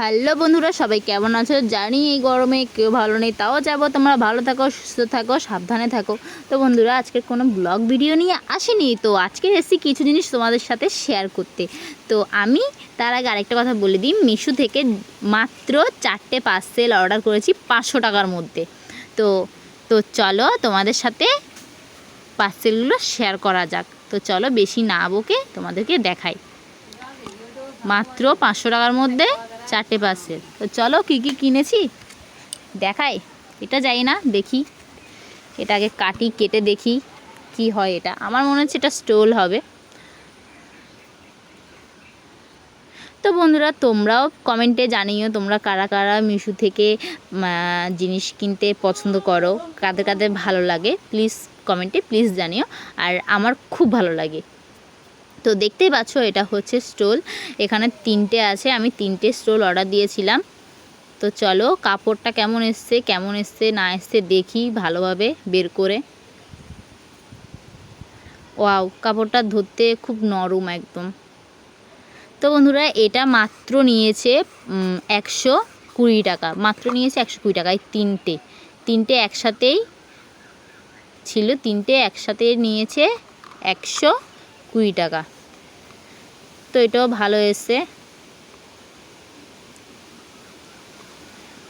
Hello বন্ধুরা, সবাই কেমন আছো? জানি এই গরমে কেউ ভালো নেই, তাও যাব। তোমরা ভালো থাকো, সুস্থ থাকো, সাবধানে থাকো। তো বন্ধুরা, আজকের কোনো ব্লগ ভিডিও নিয়ে আসেনি। তো আজকে এসেছি কিছু জিনিস তোমাদের সাথে শেয়ার করতে। তো আমি তার আগে আরেকটা কথা বলে দিই। মিশো থেকে মাত্র চারটে পার্সেল অর্ডার করেছি পাঁচশো টাকার মধ্যে। তো তো চলো তোমাদের সাথে পার্সেলগুলো শেয়ার করা যাক। তো চলো বেশি না বকে তোমাদেরকে দেখাই। মাত্র পাঁচশো টাকার মধ্যে চারটে পার্সেল তো চলো কী কী কিনেছি? দেখাই। এটা যাই না, দেখি। এটাকে কাটি, কেটে দেখি কি হয় এটা। আমার মনে হচ্ছে এটা স্টোল হবে। তো বন্ধুরা, তোমরাও কমেন্টে জানিও, তোমরা কারা কারা মিশো থেকে জিনিস কিনতে পছন্দ করো, কাদের কাদের ভালো লাগে, প্লিজ কমেন্টে প্লিজ জানিও। আর আমার খুব ভালো লাগে। তো দেখতেই পাচ্ছ, এটা হচ্ছে স্টোল। এখানে তিনটে আছে, আমি তিনটে স্টোল অর্ডার দিয়েছিলাম। তো চলো, কাপড়টা কেমন এসছে কেমন এসছে, না এসছে দেখি ভালোভাবে বের করে। ওয়াও, কাপড়টা ধরতে খুব নরম একদম। তো বন্ধুরা, এটা মাত্র নিয়েছে একশো কুড়ি টাকা। মাত্র নিয়েছে একশো কুড়ি টাকায় তিনটে। তিনটে একসাথেই ছিল, তিনটে একসাথে নিয়েছে একশো কুড়ি টাকা। তো এটাও ভালো এসছে।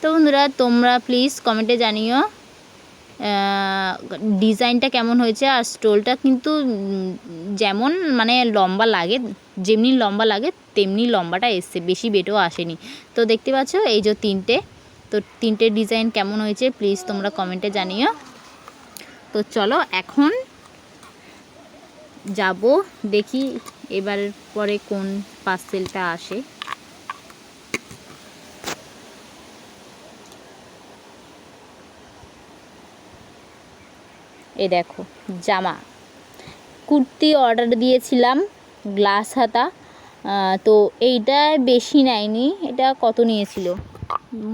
তো বন্ধুরা, তোমরা প্লিজ কমেন্টে জানিও ডিজাইনটা কেমন হয়েছে আর স্টোলটা কিন্তু যেমন মানে লম্বা লাগে, যেমনি লম্বা লাগে তেমনি লম্বাটা এসছে, বেশি বেটও আসেনি। তো দেখতে পাচ্ছ এই যে তিনটে, তো তিনটে ডিজাইন কেমন হয়েছে প্লিজ তোমরা কমেন্টে জানিও। তো চলো এখন যাব, দেখি এবার পরে কোন পার্সেলটা আসে। এ দেখো, জামা। কুর্তি অর্ডার দিয়েছিলাম গ্লাস হাতা। তো এইটা বেশি নেয়নি, এটা কত নিয়েছিল?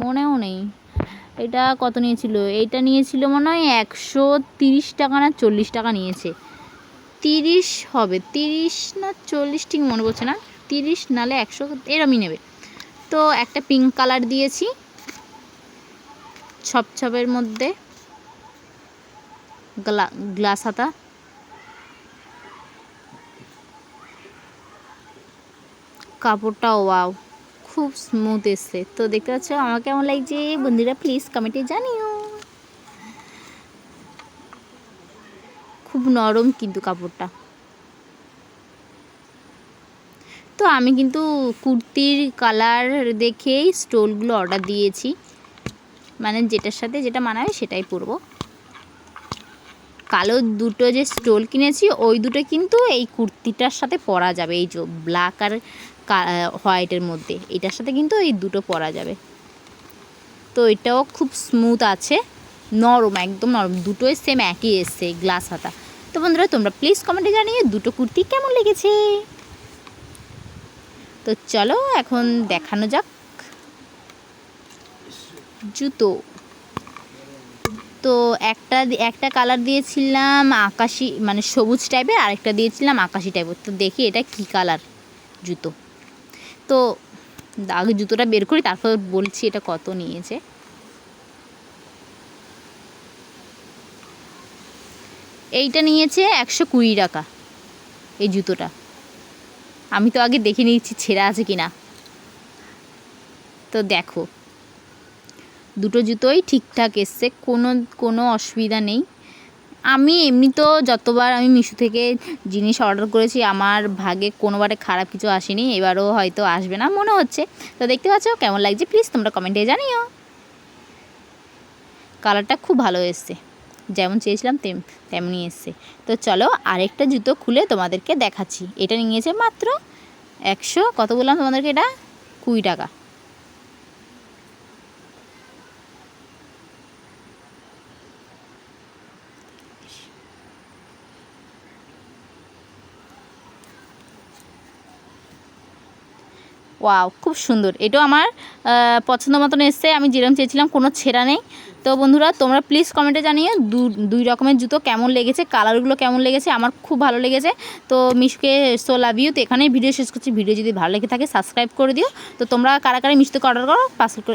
মনেও নেই। এটা কত নিয়েছিল? এইটা নিয়েছিল মনে হয় একশো তিরিশ টাকা না চল্লিশ টাকা নিয়েছে। তিরিশ হবে, তিরিশ না চল্লিশ ঠিক মনে পড়ছে না, তিরিশ নালে একশো এরমই নেবে। তো একটা পিঙ্ক কালার দিয়েছি ছপছপের মধ্যে গ্লা গ্লাস হাতা। কাপড়টা ওয়াও খুব স্মুথ এসছে। তো দেখতে পাচ্ছ, আমার কেমন লাগছে? বন্ধুরা প্লিজ কমেন্টে জানিও। খুব নরম কিন্তু কাপড়টা। তো আমি কিন্তু কুর্তির কালার দেখেই স্টোলগুলো অর্ডার দিয়েছি। মানে যেটার সাথে যেটা মানাবে সেটাই পরব। কালো দুটো যে স্টোল কিনেছি, ওই দুটো কিন্তু এই কুর্তিটার সাথে পরা যাবে। এই যে ব্ল্যাক আর হোয়াইটের মধ্যে, এটার সাথে কিন্তু এই দুটো পরা যাবে। তো এটাও খুব স্মুথ আছে, নরম, একদম নরম, দুটোই সেম একই এসছে গ্লাস হাতা। তো বন্ধুরা, তোমরা প্লিজ কমেন্টে জানিয়ে দুটো কুর্তি কেমন লেগেছে? তো চলো এখন দেখানো যাক। জুতো। তো একটা একটা কালার দিয়েছিলাম আকাশি মানে সবুজ টাইপের আরেকটা দিয়েছিলাম আকাশি টাইপের তো দেখি এটা কি কালার জুতো। তো আগে জুতোটা বের করি, তারপর বলছি এটা কত নিয়েছে। এইটা নিয়েছে একশো কুড়ি টাকা, এই জুতোটা। আমি তো আগে দেখে নিচ্ছি ছেঁড়া আছে কি না তো দেখো, দুটো জুতোই ঠিকঠাক এসছে, কোনো কোনো অসুবিধা নেই। আমি এমনি তো যতবার আমি মিশো থেকে জিনিস অর্ডার করেছি, আমার ভাগে কোনোবারে খারাপ কিছু আসেনি, এবারও হয়তো আসবে না, মনে হচ্ছে। তো দেখতে পাচ্ছ কেমন লাগছে প্লিজ তোমরা কমেন্টে জানিও। কালারটা খুব ভালো এসছে। যেমন চেয়েছিলাম তেম তেমনি এসছে। তো চলো আরেকটা জুতো খুলে তোমাদেরকে দেখাচ্ছি। এটা নিয়েছে মাত্র একশো, কত বললাম তোমাদেরকে এটা? কুড়ি টাকা। ওয়াও, খুব সুন্দর। এটাও আমার পছন্দ মতন এসছে। আমি যেরকম চেয়েছিলাম, কোনো ছেঁড়া নেই। তো বন্ধুরা, তোমরা প্লিজ কমেন্টে জানিয়ে দু, দুই রকমের জুতো কেমন লেগেছে কালারগুলো কেমন লেগেছে, আমার খুব ভালো লেগেছে। তো মিশুকে সো লাভ ইউ তো এখানেই ভিডিও শেষ করছি। ভিডিও যদি ভালো লেগে থাকে সাবস্ক্রাইব করে দিও। তো তোমরা কারা কারা মিশুকে অর্ডার করো পার্সেল করে